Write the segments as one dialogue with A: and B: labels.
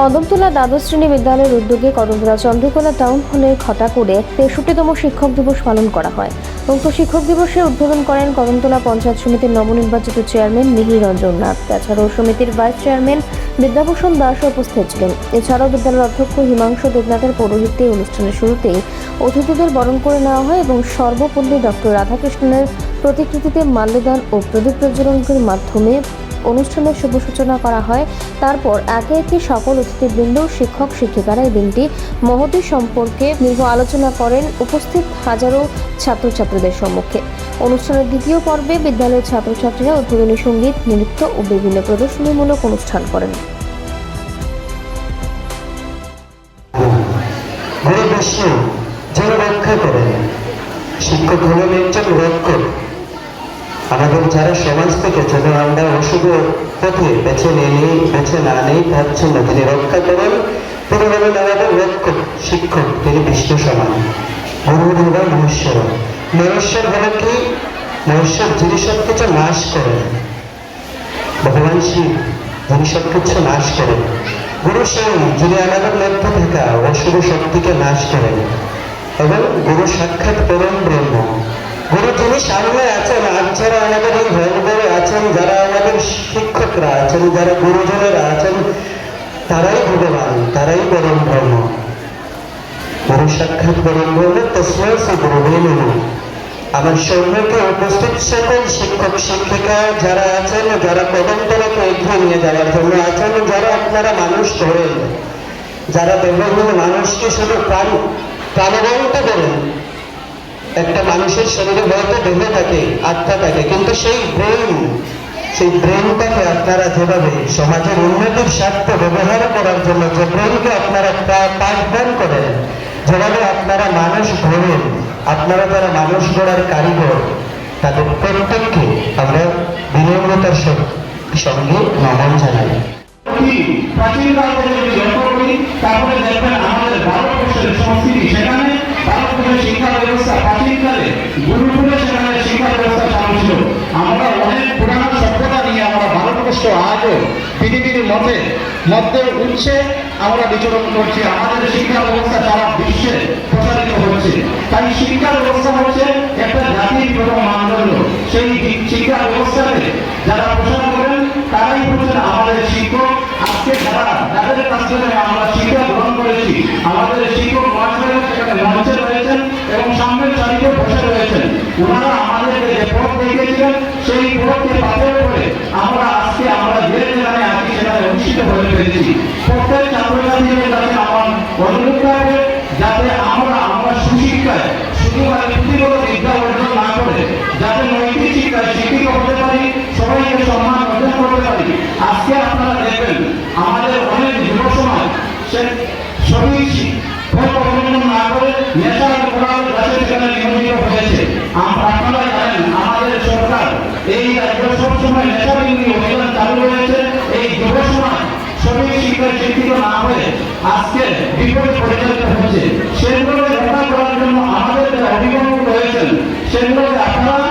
A: কদমতলা দ্বাদশ শ্রেণি বিদ্যালয়ের উদ্যোগে কদমতলা চন্দ্রকোনা টাউন হলের ঘটা করে তেষট্টিতম শিক্ষক দিবস পালন করা হয়। উক্ত শিক্ষক দিবসে উদ্বোধন করেন কদমতলা পঞ্চায়েত সমিতির নবনির্বাচিত চেয়ারম্যান মিহির রঞ্জন নাথ তাছাড়াও সমিতির ভাইস চেয়ারম্যান বিদ্যাভূষণ দাসও উপস্থিত ছিলেন। এছাড়াও বিদ্যালয়ের অধ্যক্ষ হিমাংশু দেবনাথের পৌরোহিত্যে অনুষ্ঠানের শুরুতেই অতিথিদের বরণ করে নেওয়া হয় এবং সর্বপল্লী ডক্টর রাধাকৃষ্ণনের প্রতিকৃতিতে মাল্যদান ও প্রদীপ প্রজ্বলনের মাধ্যমে অনুষ্ঠানের শুভ সূচনা করা হয়। তারপর একে একে সকল অতিথিবৃন্দ, শিক্ষক, শিক্ষিকারা এই দিনটি মহতী সম্পর্কে দীর্ঘ আলোচনা করেন। উপস্থিত হাজারো ছাত্রছাত্রীদের সম্মুখে। অনুষ্ঠানের দ্বিতীয় পর্বে বিদ্যালয়ের ছাত্রছাত্রীরা উদ্বোধনী সংগীত, নৃত্য ও বিভিন্ন প্রদর্শনীমূলক অনুষ্ঠান করেন।
B: করেন। শিক্ষক হলেন একজন রক্ষক। আমাদের যারা সমাজ থেকে যেন আমরা অশুভ পথে বেছে নিয়ে বেছে না নেই তার জন্য তিনি রক্ষা করেন। তিনি হলেন আমাদের রক্ষক শিক্ষক, তিনি বিষ্ণু সমান। গুরু মহেশ্বর। মহেশ্বর হলেন কি? মহেশ্বর যিনি সব কিছু নাশ করেন। ভগবান শিব যিনি সব কিছু নাশ করেন। গুরু সেই যিনি আমাদের মধ্যে থাকা অশুভ শক্তিকে নাশ করেন। এবং গুরু সাক্ষাৎ পরম ব্রহ্ম। গুরু যিনি সামনে আছেন আর যারা আমাদের এই ভগবানে আছেন যারা আমাদের শিক্ষকরা আছেন, যারা গুরুজনেরা আছেন, তারাই ভগবান, তারাই পরম ব্রহ্ম গুরু সাক্ষাৎ পরম ব্রহ্ম তসময় সে নমঃ আমার সম্মুখে উপস্থিত সকল শিক্ষক, শিক্ষিকা যারা আছেন, যারা কদমতলাকে এগিয়ে নিয়ে যাওয়ার জন্য আছেন, যারা আপনারা মানুষ ধরেন, যারা বিভিন্ন মানুষকে শুধু প্রাণ প্রাণবন্ত করেন একটা মানুষের শরীরে হয়তো দেহ থাকে আত্মা থাকে, কিন্তু সেই ব্রেন সেই ব্রেনটাকে আপনারা যেভাবে সমাজের উন্নতির স্বার্থে ব্যবহার করার জন্য যে ব্রেনকে আপনারা পাঠদান করেন, যেভাবে আপনারা মানুষ গড়েন আপনারা যারা মানুষ গড়ার কারিগর, তাদের প্রত্যেককে আমরা বিনম্রতার সঙ্গে নমন জানাই।
C: তারপরে দেখবেন আমাদের ভারতবর্ষের সংস্কৃতি সেখানে মধ্যে উচ্ছে আমরা বিচরণ করছি। আমাদের শিক্ষা ব্যবস্থা সারা বিশ্বে প্রসারিত হচ্ছে। তাই শিক্ষা ব্যবস্থা হচ্ছে একটা জাতির প্রথম মানদণ্ড। সেই শিক্ষা ব্যবস্থাকে যারা প্রসার করেন, তারাই হচ্ছেন আমাদের শিক্ষক। আজকে যারা যাদের কাছ থেকে আমরা শিক্ষা গ্রহণ করেছি, আমাদের শিক্ষক মহাশয় সেখানে মঞ্চে রয়েছেন এবং সামনের সারিতে বসে রয়েছেন। ওনারা আমাদেরকে যে পথ দেখিয়েছিলেন, সেই পথকে পাথর করে আমরা আজকে আমরা যে যেখানে আছি সেখানে হয়ে প্রত্যেক ছাত্রছাত্রীদের কাছে আমার অনুরোধ থাকবে যাতে আমরা আমরা সুশিক্ষায় শুধুমাত্র পুঁথিগত বিদ্যা অর্জন না করে, যাতে নৈতিক শিক্ষায় শিক্ষিত হতে পারি, সবাইকে সম্মান অর্জন করতে পারি। আজকে আপনারা দেখবেন, আমাদের অনেক যুব সমাজ, সে সবই পথ অবলম্বন না করে নেশার করার কাছে সেখানে নিয়োজিত হয়েছে। আমরা আপনারা জানেন আমাদের সরকার এই রাজ্য সবসময় নেশা বিরোধী অভিযান চালু রয়েছে এই যুব সমাজ সবই শিক্ষায় শিক্ষিত না হয়ে আজকে বিপদে পরিচালিত হচ্ছে। সেগুলোকে রক্ষা করার জন্য আমাদের যে অভিভাবক রয়েছেন, সেগুলোকে আপনারা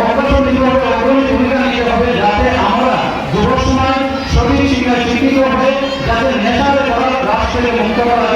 C: অগ্রসর হবে অগ্রণী ভূমিকা নিতে হবে যাতে আমরা যুব সমাজ সবই শিক্ষায় শিক্ষিত হয়ে যাতে নেশার করার রাষ্ট্রকে মুক্ত করা